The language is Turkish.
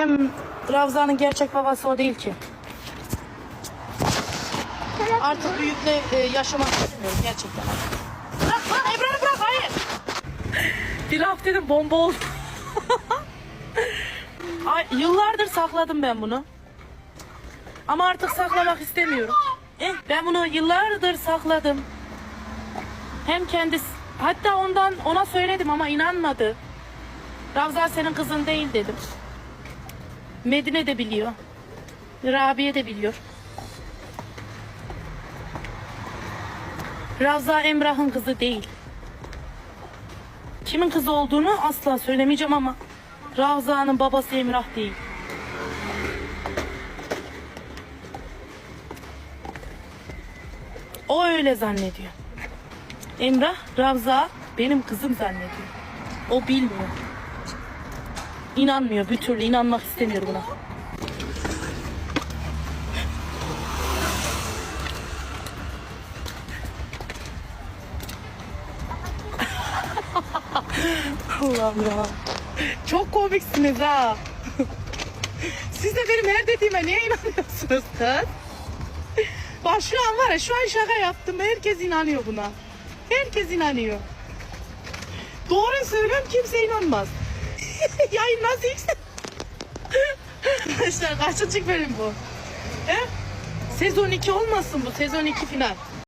Hem Ravza'nın gerçek babası o değil ki. Artık büyükle e, yaşamak istemiyorum gerçekten. Bırak bırak Ebru'nu bırak hayır. Bir laf dedim bomba oldu. Ay, yıllardır sakladım ben bunu. Ama artık saklamak istemiyorum. Eh, ben bunu yıllardır sakladım. Hem kendisi hatta ondan ona söyledim ama inanmadı. Ravza senin kızın değil dedim. Medine de biliyor. Rabia de biliyor. Ravza Emrah'ın kızı değil. Kimin kızı olduğunu asla söylemeyeceğim ama Ravza'nın babası Emrah değil. O öyle zannediyor. Emrah, Ravza benim kızım zannediyor. O bilmiyor. İnanmıyor bir türlü inanmak istemiyor buna. Allah'ım ya. Çok komiksiniz ha. Siz de benim her dediğime niye inanıyorsunuz kız? Bak şu an var ya şu an şaka yaptım. Herkes inanıyor buna. Herkes inanıyor. Doğru söylüyorum kimse inanmaz. Yayın nasıl yüksek? Arkadaşlar kaçıncı bölüm bu? He? Sezon 2 olmasın bu? Sezon 2 final.